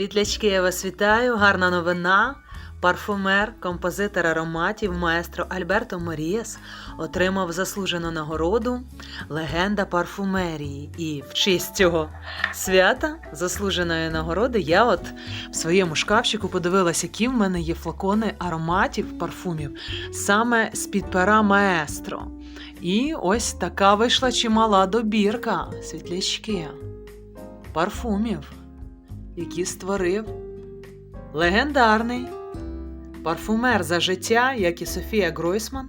Світлячки, я вас вітаю. Гарна новина. Парфумер, композитор ароматів, маестро Альберто Морієс отримав заслужену нагороду Легенда парфумерії. І в честь цього свята заслуженої нагороди я от в своєму шкафчику подивилася, які в мене є флакони ароматів, парфумів саме з-під пера маестро. І ось така вийшла чимала добірка світлячки парфумів які створив легендарний парфумер за життя, як і Софія Гройсман,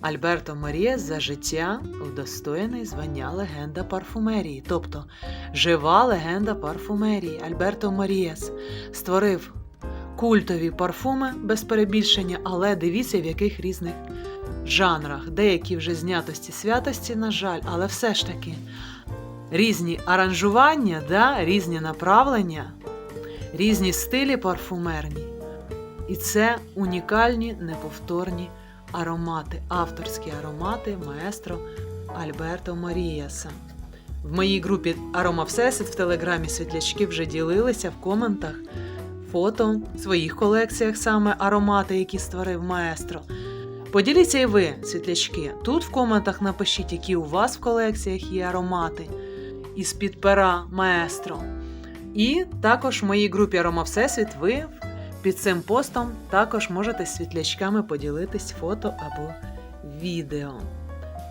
Альберто Марієс за життя удостоєний звання легенда парфумерії, тобто жива легенда парфумерії. Альберто Марієс створив культові парфуми без перебільшення, але дивіться, в яких різних жанрах. Деякі вже знятості святості, на жаль, але все ж таки різні аранжування, да, різні направлення, різні стилі парфумерні. І це унікальні неповторні аромати, авторські аромати маестро Альберто Марієса. В моїй групі Арома Всесвіт в телеграмі світлячки вже ділилися в коментах фото в своїх колекціях саме аромати, які створив маестро. Поділіться і ви, світлячки. Тут в коментах напишіть, які у вас в колекціях є аромати із під пера маестро. І також в моїй групі Арома Всесвіт ви під цим постом також можете з світлячками поділитись фото або відео.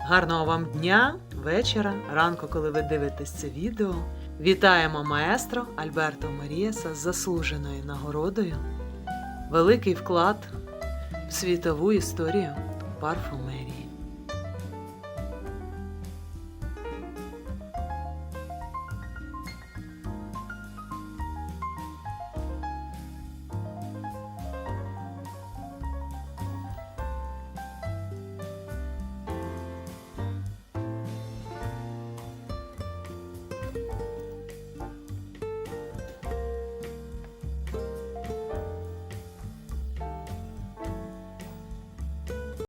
Гарного вам дня, вечора, ранку, коли ви дивитесь це відео. Вітаємо маестро Альберто Марієса з заслуженою нагородою. Великий вклад в світову історію парфумерії.